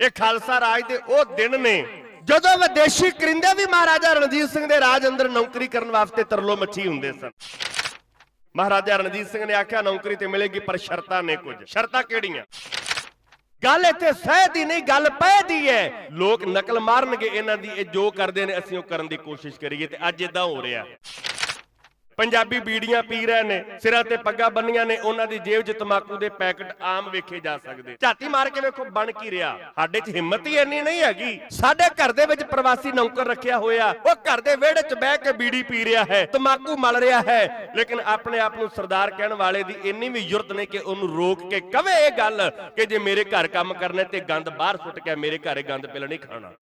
ਇਹ ਖਾਲਸਾ ਰਾਜ ਦੇ ਉਹ ਦਿਨ ਨੇ। ਜਦੋਂ ਵਿਦੇਸ਼ੀ ਕਰਿੰਦੇ ਵੀ ਮਹਾਰਾਜਾ ਰਣਜੀਤ ਸਿੰਘ ਦੇ ਰਾਜ ਅੰਦਰ ਨੌਕਰੀ ਕਰਨ ਵਾਸਤੇ ਤਰਲੋ ਮੱਛੀ ਹੁੰਦੇ ਸਨ। ਮਹਾਰਾਜਾ ਰਣਜੀਤ ਸਿੰਘ ਨੇ ਆਖਿਆ, ਨੌਕਰੀ ਤੇ ਮਿਲੇਗੀ, ਪਰ ਸ਼ਰਤਾਂ ਨੇ ਕੁਝ। ਸ਼ਰਤਾਂ ਕਿਹੜੀਆਂ? ਗੱਲ ਇੱਥੇ ਸਹਿ ਦੀ ਨਹੀਂ, ਗੱਲ ਪੈ ਦੀ ਹੈ। ਲੋਕ ਨਕਲ ਮਾਰਨਗੇ, ਇਹਨਾਂ ਦੀ ਇਹ ਜੋ ਕਰਦੇ ਨੇ, ਅਸੀਂ ਉਹ ਕਰਨ ਦੀ ਕੋਸ਼ਿਸ਼ ਕਰੀਏ ਤੇ ਅੱਜ ਇਦਾਂ ਹੋ ਰਿਹਾ। ਪੰਜਾਬੀ ਬੀੜੀਆਂ ਪੀ ਰਹੇ ਨੇ, ਸਿਰਾਂ ਤੇ ਪੱਗਾਂ ਬੰਨੀਆਂ ਨੇ, ਉਹਨਾਂ ਦੀ ਜੇਬ 'ਚ ਤਮਾਕੂ ਦੇ ਪੈਕਟ ਆਮ ਵੇਖੇ ਜਾ ਸਕਦੇ। ਝਾਤੀ ਮਾਰ ਕੇ ਵੇਖੋ, ਬਣ ਕੀ ਰਿਹਾ। ਸਾਡੇ 'ਚ ਹਿੰਮਤ ਹੀ ਇੰਨੀ ਨਹੀਂ ਹੈਗੀ। ਸਾਡੇ ਘਰ ਦੇ ਵਿੱਚ ਪ੍ਰਵਾਸੀ ਨੌਕਰ ਰੱਖਿਆ ਹੋਇਆ, ਉਹ ਘਰ ਦੇ ਵਿਹੜੇ 'ਚ ਬਹਿ ਕੇ ਬੀੜੀ ਪੀ ਰਿਹਾ ਹੈ, ਤਮਾਕੂ ਮਲ ਰਿਹਾ ਹੈ। ਲੇਕਿਨ ਆਪਣੇ ਆਪ ਨੂੰ ਸਰਦਾਰ ਕਹਿਣ ਵਾਲੇ ਦੀ ਇੰਨੀ ਵੀ ਜੁਰਤ ਨਹੀਂ ਕਿ ਉਹਨੂੰ ਰੋਕ ਕੇ ਕਵੇ ਇਹ ਗੱਲ ਕਿ ਜੇ ਮੇਰੇ ਘਰ ਕੰਮ ਕਰਨਾ ਤੇ ਗੰਦ ਬਾਹਰ ਸੁੱਟ ਕੇ ਮੇਰੇ ਘਰੇ ਗੰਦ ਪਿਲ ਖਾਣਾ।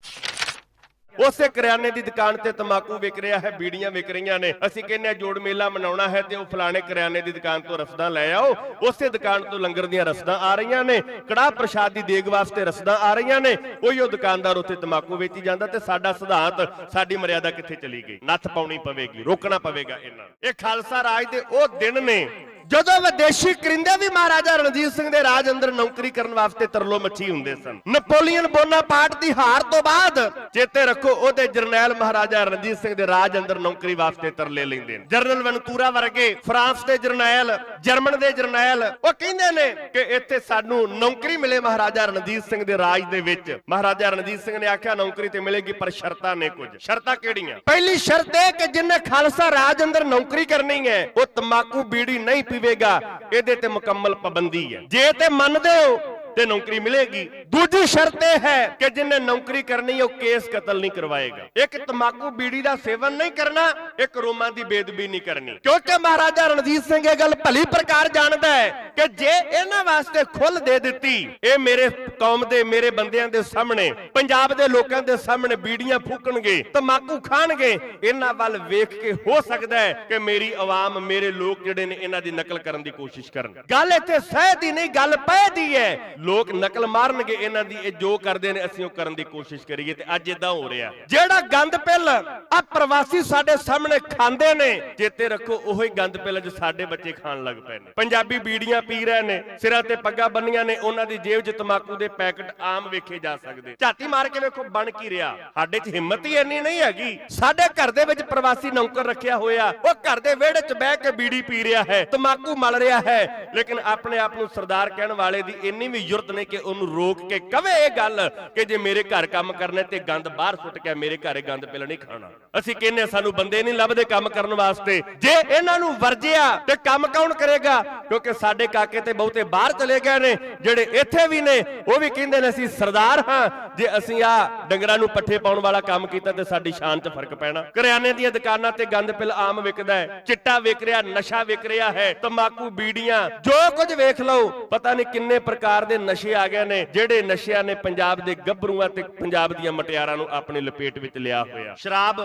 ਉਸੇ ਕਰਿਆਨੇ ਦੀ ਦੁਕਾਨ ਤੇ ਤਮਾਕੂ ਵਿਕ ਰਿਹਾ ਹੈ, ਬੀੜੀਆਂ ਵਿਕ ਰਹੀਆਂ ਨੇ। ਅਸੀਂ ਕਹਿੰਦੇ ਜੋੜ ਮੇਲਾ ਮਨਾਉਣਾ ਹੈ ਤੇ ਉਹ ਫਲਾਣੇ ਕਰਿਆਨੇ ਦੀ ਦੁਕਾਨ ਤੋਂ ਰਸਦਾਂ ਲੈ ਆਓ। ਉਸੇ ਦੁਕਾਨ ਤੋਂ ਲੰਗਰ ਦੀਆਂ ਰਸਦਾਂ ਆ ਰਹੀਆਂ ਨੇ। ਕੜਾਹ ਪ੍ਰਸ਼ਾਦ ਦੀ ਦੇਗ ਵਾਸਤੇ ਰਸਦਾਂ ਆ ਰਹੀਆਂ ਨੇ। ਉਹੀ ਉਹ ਦੁਕਾਨਦਾਰ ਉੱਥੇ ਤਮਾਕੂ ਵੇਚੀ ਜਾਂਦਾ ਤੇ ਸਾਡਾ ਸਿਧਾਂਤ, ਸਾਡੀ ਮਰਿਆਦਾ ਕਿੱਥੇ ਚਲੀ ਗਈ? ਨੱਥ ਪਾਉਣੀ ਪਵੇਗੀ, ਰੋਕਣਾ ਪਵੇਗਾ ਇਹਨਾਂ ਨੂੰ। ਇਹ ਖਾਲਸਾ ਰਾਜ ਦੇ ਉਹ ਦਿਨ ਨੇ ਜਦੋਂ ਵਿਦੇਸ਼ੀ ਕਰਿੰਦੇ ਵੀ ਮਹਾਰਾਜਾ ਰਣਜੀਤ ਸਿੰਘ ਦੇ ਰਾਜ ਅੰਦਰ ਨੌਕਰੀ ਕਰਨ ਵਾਸਤੇ ਤਰਲੋ ਮੱਛੀ ਹੁੰਦੇ ਸਨ, ਨੈਪੋਲੀਅਨ ਬੋਨਾਪਾਰਟ ਦੀ ਹਾਰ ਤੋਂ ਬਾਅਦ ਚੇਤੇ ਰੱਖੋ ਉਹਦੇ ਜਰਨੈਲ ਮਹਾਰਾਜਾ ਰਣਜੀਤ ਸਿੰਘ ਦੇ ਰਾਜ ਅੰਦਰ ਨੌਕਰੀ ਵਾਸਤੇ ਤਰਲੇ ਲੈਂਦੇ ਨੇ। ਜਰਨਲ ਵਨਤੂਰਾ ਵਰਗੇ ਫਰਾਂਸ ਦੇ ਜਰਨੈਲ, ਜਰਮਨ ਦੇ ਜਰਨੈਲ, ਉਹ ਕਹਿੰਦੇ ਨੇ ਕਿ ਇੱਥੇ ਸਾਨੂੰ ਨੌਕਰੀ ਮਿਲੇ ਮਹਾਰਾਜਾ ਰਣਜੀਤ ਸਿੰਘ ਦੇ ਰਾਜ ਦੇ ਵਿੱਚ। ਮਹਾਰਾਜਾ ਰਣਜੀਤ ਸਿੰਘ ਨੇ ਆਖਿਆ, ਨੌਕਰੀ ਤੇ ਮਿਲੇਗੀ, ਪਰ ਸ਼ਰਤਾਂ ਨੇ ਕੁਝ। ਸ਼ਰਤਾਂ ਕਿਹੜੀਆਂ? ਪਹਿਲੀ ਸ਼ਰਤ ਇਹ ਕਿ ਜਿੰਨੇ ਖਾਲਸਾ ਰਾਜ ਅੰਦਰ ਨੌਕਰੀ ਕਰਨੀ ਹੈ, ਉਹ ਤੰਬਾਕੂ ਬੀੜੀ ਨਹੀਂ ਪੀਵੇਗਾ ਇਹਦੇ ਤੇ ਮੁਕੰਮਲ ਪਾਬੰਦੀ ਹੈ। ਜੇ ਤੇ ਮੰਨਦੇ ਹੋ ਤੇ ਨੌਕਰੀ ਮਿਲੇਗੀ। ਦੂਜੀ ਸ਼ਰਤ ਇਹ ਹੈ ਕਿ ਜਿੰਨੇ ਨੌਕਰੀ ਕਰਨੀ ਉਹ ਕੇਸ ਕਤਲ ਨਹੀਂ ਕਰਵਾਏਗਾ। ਇੱਕ ਤੰਬਾਕੂ ਬੀੜੀ ਦਾ ਸੇਵਨ ਨਹੀਂ ਕਰਨਾ, ਇੱਕ ਰੋਮਾਂ ਦੀ ਬੇਦਬੀ ਨਹੀਂ ਕਰਨੀ। ਕਿਉਂਕਿ ਮਹਾਰਾਜਾ ਰਣਜੀਤ ਸਿੰਘ ਇਹ ਗੱਲ ਭਲੀ ਪ੍ਰਕਾਰ ਜਾਣਦਾ ਹੈ ਕਿ ਜੇ ਇਹਨਾਂ ਵਾਸਤੇ ਖੁੱਲ ਦੇ ਦਿੱਤੀ, ਇਹ ਮੇਰੇ ਕੌਮ ਦੇ, ਮੇਰੇ ਬੰਦਿਆਂ ਦੇ ਸਾਹਮਣੇ, ਪੰਜਾਬ ਦੇ ਲੋਕਾਂ ਦੇ ਸਾਹਮਣੇ ਬੀੜੀਆਂ ਫੂਕਣਗੇ ਤੰਬਾਕੂ ਖਾਣਗੇ, ਇਹਨਾਂ ਵੱਲ ਵੇਖ ਕੇ ਹੋ ਸਕਦਾ ਹੈ ਕਿ ਮੇਰੀ ਆਵਾਮ, ਮੇਰੇ ਲੋਕ ਜਿਹੜੇ ਨੇ, ਇਹਨਾਂ ਦੀ ਨਕਲ ਕਰਨ ਦੀ ਕੋਸ਼ਿਸ਼ ਕਰਨ। ਗੱਲ ਇੱਥੇ ਸਹਿ ਦੀ ਨਹੀਂ, ਗੱਲ ਪੈ ਦੀ ਹੈ। ਲੋਕ ਨਕਲ ਮਾਰਨਗੇ ਇਹਨਾਂ ਦੀ, ਇਹ ਜੋ ਕਰਦੇ ਨੇ ਅਸੀਂ ਉਹ ਕਰਨ ਦੀ ਕੋਸ਼ਿਸ਼ ਕਰੀਏ ਤੇ ਅੱਜ ਇਦਾਂ ਹੋ ਰਿਹਾ। ਜਿਹੜਾ ਗੰਦ ਪਿੱਲ ਆ ਪ੍ਰਵਾਸੀ ਸਾਡੇ ਸਾਹਮਣੇ ਖਾਂਦੇ ਨੇ, ਚੇਤੇ ਰੱਖੋ ਉਹੀ ਗੰਦ ਪਿੱਲ ਜੋ ਸਾਡੇ ਬੱਚੇ ਖਾਣ ਲੱਗ ਪਏ ਨੇ। ਪੰਜਾਬੀ ਬੀੜੀਆਂ ਪੀ ਰਹੇ ਨੇ, ਸਿਰਾਂ ਤੇ ਪੱਗਾਂ ਬੰਨੀਆਂ ਨੇ, ਉਹਨਾਂ ਦੀ ਜੇਬ 'ਚ ਤਮਾਕੂ ਦੇ ਪੈਕਟ ਆਮ ਵੇਖੇ ਜਾ ਸਕਦੇ। ਝਾਤੀ ਮਾਰ ਕੇ ਵੇਖੋ ਬਣ ਕੀ ਰਿਹਾ। ਸਾਡੇ 'ਚ ਹਿੰਮਤ ਹੀ ਇੰਨੀ ਨਹੀਂ ਹੈਗੀ। ਸਾਡੇ ਘਰ ਦੇ ਵਿੱਚ ਪ੍ਰਵਾਸੀ ਨੌਕਰ ਰੱਖਿਆ ਹੋਇਆ, ਉਹ ਘਰ ਦੇ ਵਿਹੜੇ 'ਚ ਬਹਿ ਕੇ ਬੀੜੀ ਪੀ ਰਿਹਾ ਹੈ, ਤਮਾਕੂ ਮਲ ਰਿਹਾ ਹੈ। ਲੇਕਿਨ ਆਪਣੇ ਆਪ ਨੂੰ ਸਰਦਾਰ ਕਹਿਣ ਵਾਲੇ ਦੀ ਇੰਨੀ ਵੀ ਜੁਰਤ ਨਹੀਂ ਕਿ ਉਹਨੂੰ ਰੋਕ ਕੇ ਕਵੇ ਇਹ ਗੱਲ ਕਿ ਜੇ ਮੇਰੇ ਘਰ ਕੰਮ ਕਰਨਾ ਤੇ ਗੰਦ ਬਾਹਰ ਸੁੱਟ ਕੇ ਮੇਰੇ ਘਰੇ ਗੰਦ ਪਿਲ ਨਹੀਂ ਖਾਣਾ। ਅਸੀਂ ਕਹਿੰਦੇ ਹਾਂ, ਸਾਨੂੰ ਬੰਦੇ ਨਹੀਂ ਲੱਭਦੇ ਕੰਮ ਕਰਨ ਵਾਸਤੇ। ਜੇ ਇਹਨਾਂ ਨੂੰ ਵਰਜਿਆ ਤੇ ਕੰਮ ਕੌਣ ਕਰੇਗਾ? ਕਿਉਂਕਿ ਸਾਡੇ ਕਾਕੇ ਤੇ ਬਹੁਤੇ ਬਾਹਰ ਚਲੇ ਗਏ ਨੇ ਜਿਹੜੇ ਇੱਥੇ ਵੀ ਨੇ ਉਹ ਵੀ ਕਹਿੰਦੇ ਨੇ ਅਸੀਂ ਸਰਦਾਰ ਹਾਂ। ਜੇ ਅਸੀਂ ਆ ਡੰਗਰਾਂ ਨੂੰ ਪੱਠੇ ਪਾਉਣ ਵਾਲਾ ਕੰਮ ਕੀਤਾ ਤੇ ਸਾਡੀ ਸ਼ਾਨ 'ਚ ਫ਼ਰਕ ਪੈਣਾ। ਕਰਿਆਨੇ ਦੀਆਂ ਦੁਕਾਨਾਂ ਤੇ ਗੰਦ ਪਿਲ ਆਮ ਵਿਕਦਾ ਹੈ, ਚਿੱਟਾ ਵਿਕ ਰਿਹਾ, ਨਸ਼ਾ ਵਿਕ ਰਿਹਾ ਹੈ, ਤੰਬਾਕੂ, ਬੀੜੀਆਂ, ਜੋ ਕੁਝ ਵੇਖ ਲਓ, ਪਤਾ ਨਹੀਂ ਕਿੰਨੇ ਪ੍ਰਕਾਰ ਦੇ ਨਸ਼ੇ ਆ ਗਏ ਨੇ, ਜਿਹੜੇ ਨਸ਼ਿਆਂ ਨੇ ਪੰਜਾਬ ਦੇ ਗੱਭਰੂਆਂ ਤੇ ਪੰਜਾਬ ਦੀਆਂ ਮਟਿਆਰਾਂ ਨੂੰ ਆਪਣੇ ਲਪੇਟ ਵਿੱਚ ਲਿਆ ਹੋਇਆ। ਸ਼ਰਾਬ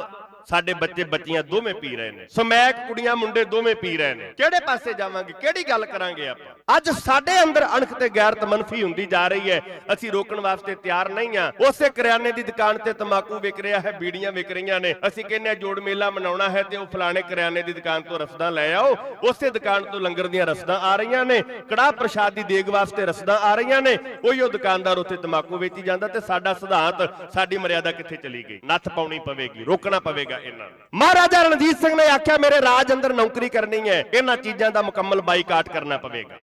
ਸਾਡੇ ਬੱਚੇ ਬੱਚੀਆਂ ਦੋਵੇਂ ਪੀ ਰਹੇ ਨੇ। ਸਮੈਕ ਕੁੜੀਆਂ ਮੁੰਡੇ ਦੋਵੇਂ ਪੀ ਰਹੇ ਨੇ। ਕਿਹੜੇ ਪਾਸੇ ਜਾਵਾਂਗੇ? ਕਿਹੜੀ ਗੱਲ ਕਰਾਂਗੇ ਆਪਾਂ? ਅੱਜ ਸਾਡੇ ਅੰਦਰ ਅਣਖ ਤੇ ਗੈਰਤ ਮਨਫੀ ਹੁੰਦੀ ਜਾ ਰਹੀ ਹੈ। ਅਸੀਂ ਰੋਕਣ ਵਾਸਤੇ ਤਿਆਰ ਨਹੀਂ ਆ ਉਸੇ ਕਰਿਆਨੇ ਦੀ ਦੁਕਾਨ ਤੇ ਤਮਾਕੂ ਵਿਕ ਰਿਹਾ ਹੈ, ਬੀੜੀਆਂ ਵਿਕ ਰਹੀਆਂ ਨੇ। ਅਸੀਂ ਕਹਿੰਦੇ ਆ ਜੋੜ ਮੇਲਾ ਮਨਾਉਣਾ ਹੈ ਤੇ ਉਹ ਫਲਾਣੇ ਕਰਿਆਨੇ ਦੀ ਦੁਕਾਨ ਤੋਂ ਰਸਦਾਂ ਲੈ ਆਓ। ਉਸੇ ਦੁਕਾਨ ਤੋਂ ਲੰਗਰ ਦੀਆਂ ਰਸਦਾਂ ਆ ਰਹੀਆਂ ਨੇ। ਕੜਾਹ ਪ੍ਰਸ਼ਾਦ ਦੀ ਦੇਗ ਵਾਸਤੇ ਰਸਦਾਂ ਆ ਰਹੀਆਂ ਨੇ। ਉਹੀ ਉਹ ਦੁਕਾਨਦਾਰ ਉੱਥੇ ਤਮਾਕੂ ਵੇਚੀ ਜਾਂਦਾ ਤੇ ਸਾਡਾ ਸਿਧਾਂਤ, ਸਾਡੀ ਮਰਿਆਦਾ ਕਿੱਥੇ ਚਲੀ ਗਈ? ਨੱਥ ਪਾਉਣੀ ਪਵੇਗੀ, ਰੋਕਣਾ ਪਵੇਗਾ। ਇਹਨਾਂ ਨੂੰ। ਮਹਾਰਾਜਾ ਰਣਜੀਤ ਸਿੰਘ ਨੇ ਆਖਿਆ, ਮੇਰੇ ਰਾਜ ਅੰਦਰ ਨੌਕਰੀ ਕਰਨੀ ਹੈ। ਇਹਨਾਂ ਚੀਜ਼ਾਂ ਦਾ ਮੁਕੰਮਲ ਬਾਈਕਾਟ ਕਰਨਾ ਪਵੇਗਾ।